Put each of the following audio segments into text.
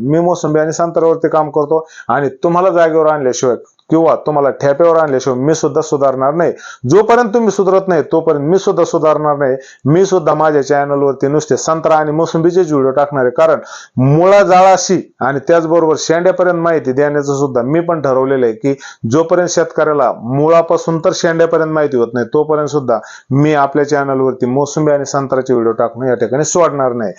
मी मोसंबी आणि संत्र्यावरती काम करतो आणि तुम्हाला जागेवर आणल्याशिवाय किंवा तुम्हाला ठेप्यावर आणल्याशिवाय मी सुद्धा सुधारणार नाही. जोपर्यंत तुम्ही सुधारत नाही तोपर्यंत मी सुद्धा सुधारणार नाही. मी सुद्धा माझ्या चॅनलवरती नुसते संत्रा आणि मोसंबीचे व्हिडिओ टाकणार. आहे कारण मुळा जाळाशी आणि त्याचबरोबर शेंड्यापर्यंत माहिती देण्याचं सुद्धा मी पण ठरवलेलं आहे की जोपर्यंत शेतकऱ्याला मुळापासून तर शेंड्यापर्यंत माहिती होत नाही तोपर्यंत सुद्धा मी आपल्या चॅनलवरती मोसंबी आणि संत्र्याचे व्हिडिओ टाकणं या ठिकाणी सोडणार नाही.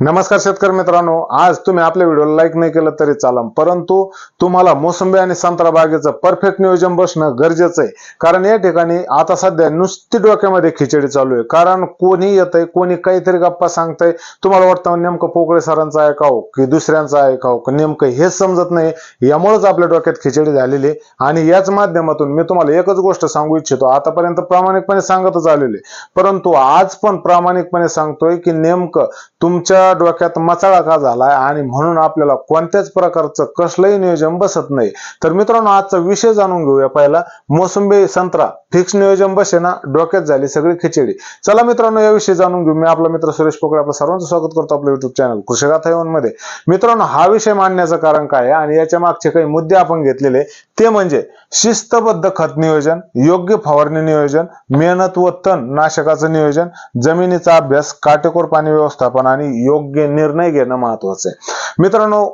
नमस्कार शेतकरी मित्रांनो आज तुम्ही आपल्या व्हिडिओला लाईक नाही केलं तरी चालम परंतु तुम्हाला मोसंबी आणि संत्रा त्याचं परफेक्ट नियोजन बसणं गरजेचं आहे. कारण या ठिकाणी आता सध्या नुसती डोक्यामध्ये खिचडी चालू आहे. कारण कोणी येतंय कोणी काहीतरी गप्पा सांगतंय. तुम्हाला वाटतं नेमकं पोकळे सरांचं ऐकावं हो, की दुसऱ्यांचं ऐकावं हो, की नेमकं हेच समजत नाही. यामुळेच आपल्या डोक्यात खिचडी झालेली आहे. आणि याच माध्यमातून मी तुम्हाला एकच गोष्ट सांगू इच्छितो. आतापर्यंत प्रामाणिकपणे सांगतच आलेले परंतु आज पण प्रामाणिकपणे सांगतोय की नेमकं तुमच्या डोक्यात मचाळा का झालाय आणि म्हणून आपल्याला कोणत्याच प्रकारचं कसलंही नियोजन बसत नाही. तर मित्रांनो आजचा विषय जाणून घेऊया. पहिला मोसंबी संत्रा. फिक्स नियोजन बसे ना डोक्यात झाली सगळी खिचडी. चला मित्रांनो याविषयी जाणून घेऊ. मी आपला मित्र सुरेश पोकळे आपलं सर्वांचं स्वागत करतो आपल्या युट्यूब चॅनल कृषिगाथा मध्ये. मित्रांनो हा विषय मांडण्याचं कारण काय आहे? आणि याच्या मागचे काही मुद्दे आपण घेतलेले ते म्हणजे शिस्तबद्ध खत नियोजन योग्य फवारणी नियोजन मेहनत व तण नाशकाचं नियोजन जमिनीचा अभ्यास काटेकोर पाणी व्यवस्थापन आणि योग्य निर्णय घेणं महत्वाचं आहे. मित्रांनो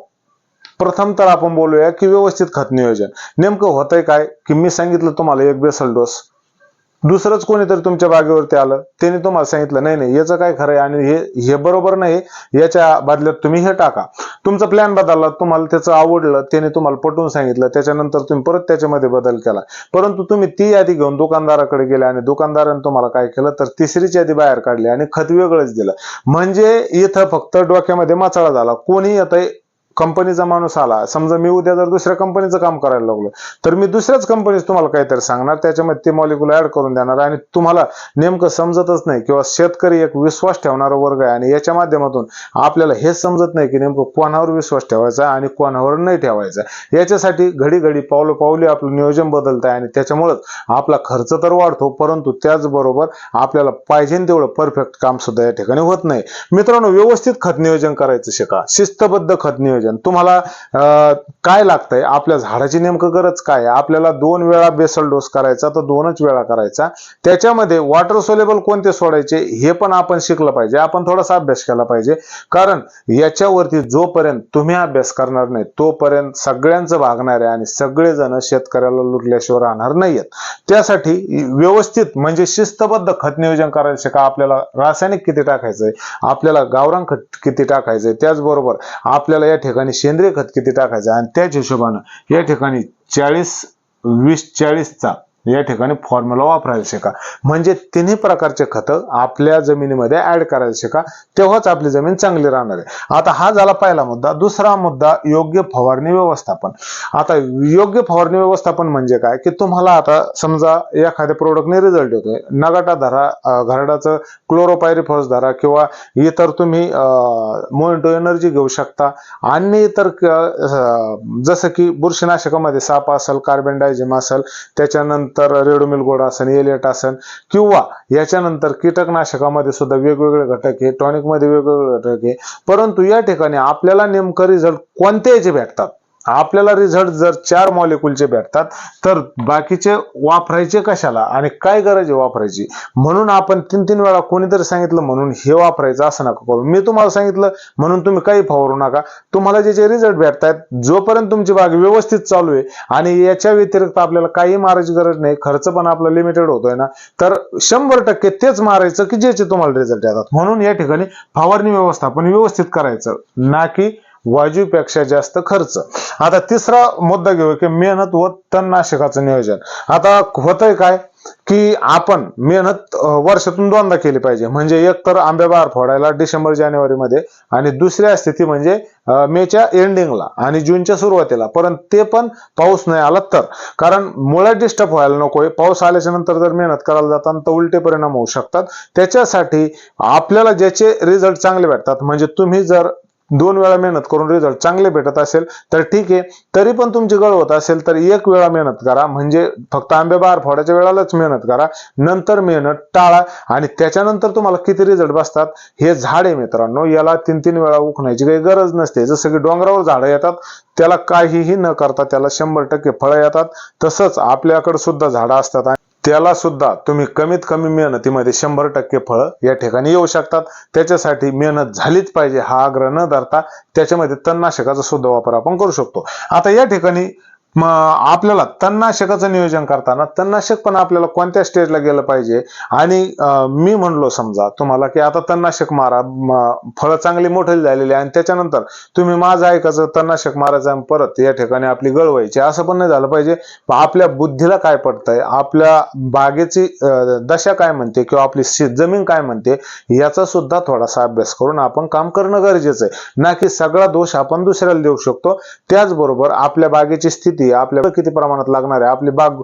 प्रथम तर आपण बोलूया की व्यवस्थित खत नियोजन. नेमकं होतंय काय? की मी सांगितलं तुम्हाला एक बेसल डोस. दुसरंच कोणीतरी तुमच्या बागेवरती आलं त्याने तुम्हाला सांगितलं नाही नाही याचं काय खरंय आणि हे हे बरोबर नाही याच्या बदल्यात तुम्ही हे टाका. तुमचा प्लॅन बदलला तुम्हाला त्याचं आवडलं त्याने तुम्हाला पटवून सांगितलं त्याच्यानंतर तुम्ही परत त्याच्यामध्ये बदल केला. परंतु तुम्ही ती यादी घेऊन दुकानदाराकडे गेले आणि दुकानदाराने तुम्हाला काय केलं तर तिसरीच यादी बाहेर काढली आणि खत वेगळंच दिलं. म्हणजे इथं फक्त डोक्यामध्ये माचाळा झाला. कोणी येतंय कंपनीचा माणूस आला. समजा मी उद्या जर दुसऱ्या कंपनीचं काम करायला लागलो तर मी दुसऱ्याच कंपनीत तुम्हाला काहीतरी सांगणार त्याच्यामध्ये ते मॉलिक्युल ऍड करून देणार आणि तुम्हाला नेमकं समजतच नाही किंवा शेतकरी एक विश्वास ठेवणारा वर्ग आहे आणि याच्या माध्यमातून आपल्याला हे समजत नाही की नेमकं कोणावर विश्वास ठेवायचा आणि कोणावर नाही ठेवायचा. याच्यासाठी घडी घडी पावलं पावली आपलं नियोजन बदलत आहे आणि त्याच्यामुळेच आपला खर्च तर वाढतो परंतु त्याचबरोबर आपल्याला पाहिजे तेवढं परफेक्ट काम सुद्धा या ठिकाणी होत नाही. मित्रांनो व्यवस्थित खत नियोजन करायचं शिका. शिस्तबद्ध खत नियोजन तुम्हाला काय लागतंय? आपल्या झाडाची नेमकं गरज काय आहे? आपल्याला दोन वेळा बेसल डोस करायचा तर दोनच वेळा करायचा. त्याच्यामध्ये वॉटर सोलेबल कोणते सोडायचे? हे पण आपण शिकलं पाहिजे. आपण थोडासा अभ्यास केला पाहिजे. कारण याच्यावरती जोपर्यंत तुम्ही अभ्यास करणार नाही तोपर्यंत सगळ्यांचं भागणार आहे आणि सगळेजण शेतकऱ्याला लुटल्याशिवाय राहणार नाहीयेत. त्यासाठी व्यवस्थित म्हणजे शिस्तबद्ध खत नियोजन करायचं का? आपल्याला रासायनिक किती टाकायचंय? आपल्याला गावरान खत किती टाकायचंय? त्याचबरोबर आपल्याला या ठिकाणी ठिकाणी सेंद्रिय खत किती टाकायचं? आणि त्याच हिशोबानं या ठिकाणी चाळीस वीस चाळीसचा या ठिकाणी फॉर्म्युला वापरायला शिका. म्हणजे तिन्ही प्रकारचे खतं आपल्या जमिनीमध्ये ऍड करायला शिका तेव्हाच आपली जमीन चांगली राहणार आहे. आता हा झाला पहिला मुद्दा. दुसरा मुद्दा योग्य फवारणी व्यवस्थापन. आता योग्य फवारणी व्यवस्थापन म्हणजे काय? की तुम्हाला आता समजा एखाद्या प्रोडक्टने रिझल्ट येतोय. नगाटा धरा घरडाचं क्लोरोपायरिफॉस धरा किंवा इतर तुम्ही मोइंटो एनर्जी घेऊ शकता. आणि इतर जसं की बुरशीनाशकामध्ये साप असेल कार्बन डायझिम असेल त्याच्यानंतर रेडोमिल गोड आसन एलियट आसन किंवा याच्यानंतर कीटकनाशकामध्ये सुद्धा वेगवेगळे घटक आहे टॉनिकमध्ये वेगवेगळे घटक आहे. परंतु या ठिकाणी आपल्याला नेमकं रिझल्ट कोणते याचे भेटतात? आपल्याला रिझल्ट जर चार मॉलिक्युलचे भेटतात तर बाकीचे वापरायचे कशाला आणि काय गरज आहे वापरायची? म्हणून आपण तीन तीन वेळा कोणीतरी सांगितलं म्हणून हे वापरायचं असं नका करू. मी तुम्हाला सांगितलं म्हणून तुम्ही काही फवारू नका. तुम्हाला जे जे रिझल्ट भेटतायत जोपर्यंत तुमची बाग व्यवस्थित चालू आहे आणि याच्या व्यतिरिक्त आपल्याला काही मारायची गरज नाही खर्च पण आपला लिमिटेड होतोय ना तर शंभर टक्के तेच मारायचं की ज्याचे तुम्हाला रिझल्ट येतात. म्हणून या ठिकाणी फवारणी व्यवस्थापन व्यवस्थित करायचं. ना की वाजवीपेक्षा जास्त खर्च. आता तिसरा मुद्दा घेऊ की मेहनत व तणनाशकाचं नियोजन. आता होतंय काय की आपण मेहनत वर्षातून दोनदा केली पाहिजे. म्हणजे एक तर आंबे बाहेर फोडायला डिसेंबर जानेवारी मध्ये आणि दुसऱ्या स्थिती म्हणजे मेच्या एंडिंगला आणि जूनच्या सुरुवातीला. परंतु ते पण पाऊस नाही आला तर. कारण मुळात डिस्टर्ब व्हायला नकोय. पाऊस आल्याच्यानंतर जर मेहनत करायला जातात तर उलटे परिणाम होऊ शकतात. त्याच्यासाठी आपल्याला ज्याचे रिझल्ट चांगले भेटतात म्हणजे तुम्ही जर दोन वेळा मेहनत करून रिझल्ट चांगले भेटत असेल तर ठीक आहे. तरी पण तुमची गळ होत असेल तर एक वेळा मेहनत करा. म्हणजे फक्त आंबे बाहेर फोडायच्या वेळालाच मेहनत करा. नंतर मेहनत टाळा आणि त्याच्यानंतर तुम्हाला किती रिझल्ट बसतात हे झाड आहे मित्रांनो. याला तीन तीन वेळा उखण्याची काही गरज नसते. जसं की डोंगरावर झाडं येतात त्याला काहीही न करता त्याला शंभर टक्के फळं येतात. तसंच आपल्याकडे सुद्धा झाडं असतात. त्याला सुद्धा तुम्ही कमीत कमी मेहनतीमध्ये शंभर टक्के फळं या ठिकाणी येऊ शकतात. त्याच्यासाठी मेहनत झालीच पाहिजे हा आग्रह न धरता त्याच्यामध्ये तणनाशकाचा सुद्धा वापर आपण करू शकतो. आता या ठिकाणी मग आपल्याला तणनाशकाचं नियोजन करताना तणनाशक पण आपल्याला कोणत्या स्टेजला गेलं पाहिजे? आणि मी म्हणलो समजा तुम्हाला की आता तणनाशक मारा फळं चांगली मोठी झालेली आहे आणि त्याच्यानंतर तुम्ही माझं ऐकायचं तणनाशक मारायचं आणि परत या ठिकाणी आपली गळ व्हायची असं पण नाही झालं पाहिजे. आपल्या बुद्धीला काय पडतंय? आपल्या बागेची दशा काय म्हणते किंवा आपली जमीन काय म्हणते? याचा सुद्धा थोडासा अभ्यास करून आपण काम करणं गरजेचं आहे. ना की सगळा दोष आपण दुसऱ्याला देऊ शकतो. त्याचबरोबर आपल्या बागेची स्थिती आपल्या किती प्रमाणात लागणार आहे? आपली बाग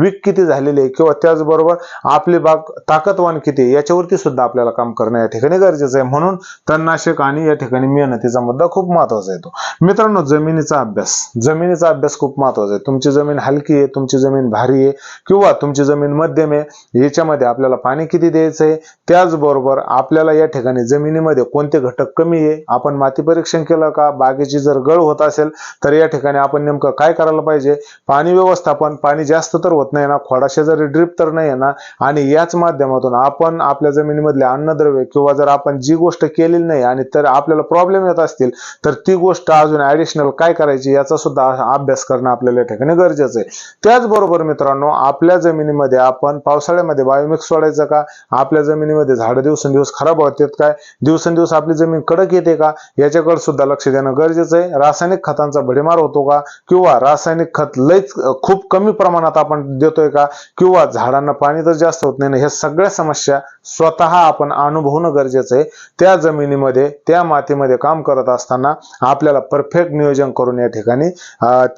वीक किती झालेली आहे? किंवा त्याचबरोबर आपली बाग ताकदवान किती याच्यावरती सुद्धा आपल्याला काम करणं या ठिकाणी गरजेचं आहे. म्हणून तणनाशक आणि या ठिकाणी मेहनतीचा मुद्दा खूप महत्त्वाचा येतो. मित्रांनो जमिनीचा अभ्यास. जमिनीचा अभ्यास खूप महत्त्वाचा आहे. तुमची जमीन हलकी आहे तुमची जमीन भारी आहे किंवा तुमची जमीन मध्यम आहे याच्यामध्ये आपल्याला पाणी किती द्यायचं आहे? त्याचबरोबर आपल्याला या ठिकाणी जमिनीमध्ये कोणते घटक कमी आहे? आपण माती परीक्षण केलं का? बागेची जर गळ होत असेल तर या ठिकाणी आपण नेमकं काय करायला पाहिजे. पाणी व्यवस्थापन पाणी जास्त तर होत नाही ना. खोडाशेजारी ड्रिप तर नाही ना. आणि याच माध्यमातून आपण आपल्या जमिनीमधले अन्नद्रव्य किंवा जर आपण जी गोष्ट केलेली नाही आणि तर आपल्याला प्रॉब्लेम येत असतील तर ती गोष्ट अजून ऍडिशनल काय करायची याचा सुद्धा अभ्यास करणं आपल्याला या ठिकाणी गरजेचं आहे. त्याचबरोबर मित्रांनो आपल्या जमिनीमध्ये आपण पावसाळ्यामध्ये बायोमिक्स सोडायचं का? आपल्या जमिनीमध्ये झाडं दिवसेंदिवस खराब होतात काय? दिवसेंदिवस आपली जमीन कडक येते का? याच्याकडे सुद्धा लक्ष देणं गरजेचं आहे. रासायनिक खतांचा भडीमार होतो का? किंवा रासायनिक खत लईच खूप कमी प्रमाणात आपण देतोय का? किंवा झाडांना पाणी तर जास्त होत नाही ना ह्या सगळ्या समस्या स्वतः आपण अनुभवणं गरजेचं आहे. त्या जमिनीमध्ये त्या मातीमध्ये काम करत असताना आपल्याला परफेक्ट नियोजन करून या ठिकाणी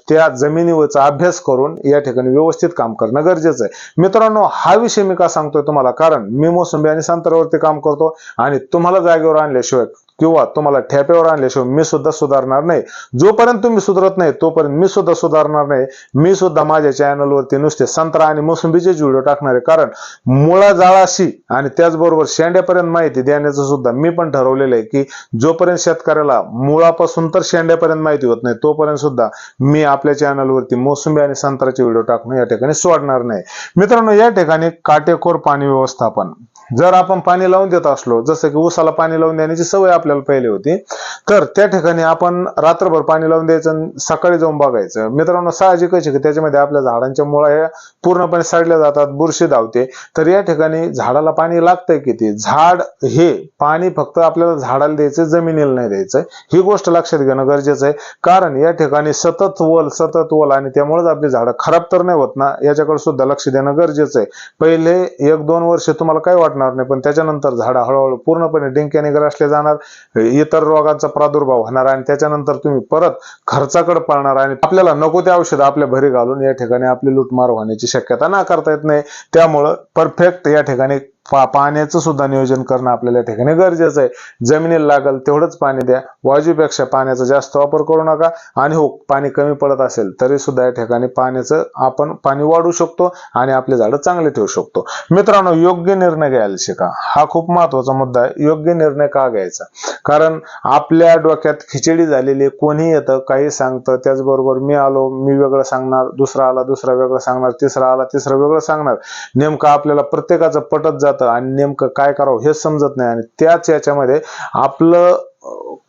त्या जमिनीवरचा अभ्यास करून या ठिकाणी व्यवस्थित काम करणं गरजेचं आहे. मित्रांनो हा विषय मी का सांगतोय तुम्हाला? कारण मी मोसंबी आणि संतरावरती काम करतो आणि तुम्हाला जागेवर आणल्याशिवाय किंवा तुम्हाला ठेप्यावर आणल्याशिवाय मी सुद्धा सुधारणार नाही. जोपर्यंत तुम्ही सुधारत नाही तोपर्यंत मी सुद्धा सुधारणार नाही. मी सुद्धा माझ्या चॅनलवरती नुसते संत्रा आणि मोसंबीचे व्हिडिओ टाकणार आहे. कारण मुळा जाळाशी आणि त्याचबरोबर शेंड्यापर्यंत माहिती देण्याचं सुद्धा मी पण ठरवलेलं आहे की जोपर्यंत शेतकऱ्याला मुळापासून तर शेंड्यापर्यंत माहिती होत नाही तोपर्यंत सुद्धा मी आपल्या चॅनलवरती मोसंबी आणि संत्राचे व्हिडिओ टाकणं या ठिकाणी सोडणार नाही. मित्रांनो या ठिकाणी काटेकोर पाणी व्यवस्थापन. जर आपण पाणी लावून देत असलो जसं की उसाला पाणी लावून देण्याची सवय आपल्याला पहिले होती तर त्या ठिकाणी आपण रात्रभर पाणी लावून द्यायचं आणि सकाळी जाऊन बघायचं. मित्रांनो साहजिकच आहे की त्याच्यामध्ये आपल्या झाडांच्या मुळा ह्या पूर्णपणे सडल्या जातात बुरशी धावते. तर या ठिकाणी झाडाला पाणी लागतंय किती? झाड हे पाणी फक्त आपल्याला झाडाला द्यायचं जमिनीला नाही द्यायचं. ही गोष्ट लक्षात घेणं गरजेचं आहे. कारण या ठिकाणी सतत वल सतत वल आणि त्यामुळेच आपली झाडं खराब तर नाही होत ना? याच्याकडे सुद्धा लक्ष देणं गरजेचं आहे. पहिले एक दोन वर्ष तुम्हाला काय वाटणार? नाही. पण त्याच्यानंतर झाडं हळूहळू पूर्णपणे डिंक्याने ग्रासले जाणार इतर रोगांचा प्रादुर्भाव होणार आणि त्याच्यानंतर तुम्ही परत खर्चाकडे पळणार आणि आपल्याला नको ते औषध आपल्या भरी घालून या ठिकाणी आपली लूटमार होण्याची शक्यता नाकारता येत नाही. त्यामुळं परफेक्ट या ठिकाणी पा पाण्याचं सुद्धा नियोजन करणं आपल्याला या ठिकाणी गरजेचं आहे. जमिनीला लागल तेवढंच पाणी द्या. वाजूपेक्षा पाण्याचा जास्त वापर करू नका. आणि हो पाणी कमी पडत असेल तरी सुद्धा या ठिकाणी पाण्याचं आपण पाणी वाढू शकतो आणि आपले झाडं चांगले ठेवू शकतो. मित्रांनो योग्य निर्णय घ्यायला शिका. हा खूप महत्त्वाचा मुद्दा आहे. योग्य निर्णय का घ्यायचा? कारण आपल्या डोक्यात खिचडी झालेली कोणी येतं काही सांगतं त्याचबरोबर मी आलो मी वेगळं सांगणार दुसरा आला दुसरा वेगळं सांगणार तिसरा आला तिसरा वेगळं सांगणार. नेमकं आपल्याला प्रत्येकाचं पटत जातं आणि नेमकं काय करावं हेच समजत नाही. आणि त्याच याच्यामध्ये आपलं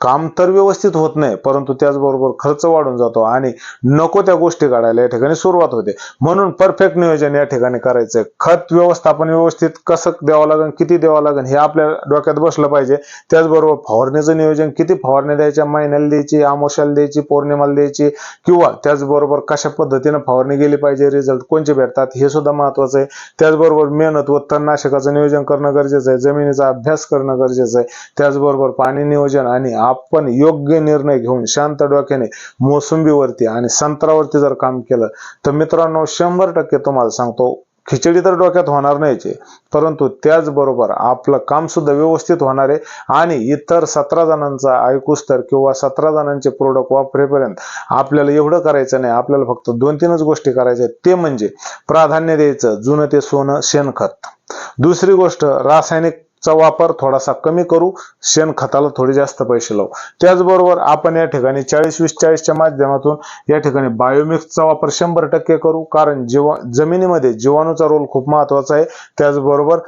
काम तर व्यवस्थित होत नाही परंतु त्याचबरोबर खर्च वाढून जातो आणि नको त्या गोष्टी काढायला या ठिकाणी सुरुवात होते. म्हणून परफेक्ट नियोजन या ठिकाणी करायचंय. खत व्यवस्थापन व्यवस्थित कसं द्यावं लागेल किती द्यावं लागेल हे आपल्या डोक्यात बसलं पाहिजे. त्याचबरोबर फवारणीचं नियोजन किती फवारणी द्यायच्या महिन्याला द्यायची आमोशाला द्यायची पौर्णिमाला द्यायची किंवा त्याचबरोबर कशा पद्धतीनं फवारणी गेली पाहिजे रिझल्ट कोणचे भेटतात हे सुद्धा महत्वाचं आहे. त्याचबरोबर मेहनत व तणनाशकाचं नियोजन करणं गरजेचं आहे. जमिनीचा अभ्यास करणं गरजेचं आहे. त्याचबरोबर पाणी नियोजन आणि आपण योग्य निर्णय घेऊन शांत डोक्याने मोसंबीवरती आणि संत्रावरती जर काम केलं तर मित्रांनो शंभर टक्के तुम्हाला सांगतो खिचडी तर डोक्यात होणार नाहीचे परंतु त्याचबरोबर आपलं काम सुद्धा व्यवस्थित होणार आहे आणि इतर सतरा जणांचा ऐकूस तर किंवा सतरा जणांचे प्रोडक्ट वापरेपर्यंत आपल्याला एवढं करायचं नाही. आपल्याला फक्त दोन तीनच गोष्टी करायच्या आहेत. ते म्हणजे प्राधान्य द्यायचं जुनं ते सोनं शेणखत. दुसरी गोष्ट रासायनिक चा वापर थोडासा कमी करू शेणखताला थोडे जास्त पैसे लावू. त्याचबरोबर आपण या ठिकाणी चाळीस वीस चाळीसच्या माध्यमातून या ठिकाणी बायोमिक्सचा वापर शंभर टक्के करू कारण जीवा जमिनीमध्ये जीवाणूचा रोल खूप महत्त्वाचा आहे. त्याचबरोबर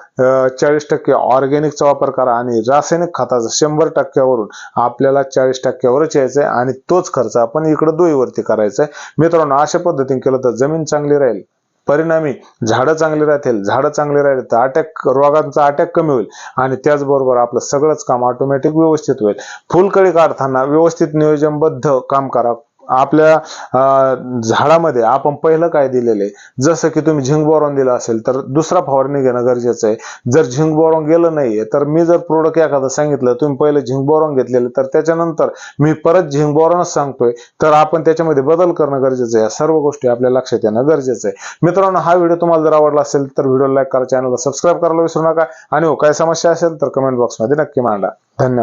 चाळीस टक्के ऑर्गॅनिकचा वापर करा आणि रासायनिक खताचा शंभर टक्क्यावरून आपल्याला चाळीस टक्क्यावरच यायचं आहे आणि तोच खर्च आपण इकडे दोईवरती करायचा आहे. मित्रांनो अशा पद्धतीने केलं तर जमीन चांगली राहील. परिणामी झाडं चांगली राहतील झाडं चांगली राहिले तर अटॅक रोगांचा अटॅक कमी होईल आणि त्याचबरोबर आपलं सगळंच काम ऑटोमॅटिक व्यवस्थित होईल. फुलकळी काढताना व्यवस्थित नियोजनबद्ध काम करा आपल्या झाडामध्ये आपण पहिलं काय दिलेलं आहे? जसं की तुम्ही झिंक बोरॉन दिलं असेल तर दुसरा फवारणी घेणं गरजेचं आहे. जर झिंक बोरॉन गेलं नाहीये तर मी जर प्रोडक्ट एखादं सांगितलं तुम्ही पहिलं झिंक बोरॉन घेतलेलं तर त्याच्यानंतर मी परत झिंक बोरॉनच सांगतोय. तर आपण त्याच्यामध्ये बदल करणं गरजेचं आहे. या सर्व गोष्टी आपल्या लक्षात येणं गरजेचं आहे. मित्रांनो हा व्हिडिओ तुम्हाला जर आवडला असेल तर व्हिडिओ लाईक करा चॅनलला सबस्क्राईब करायला विसरू नका. आणि हो काय समस्या असेल तर कमेंट बॉक्समध्ये नक्की मांडा. धन्यवाद.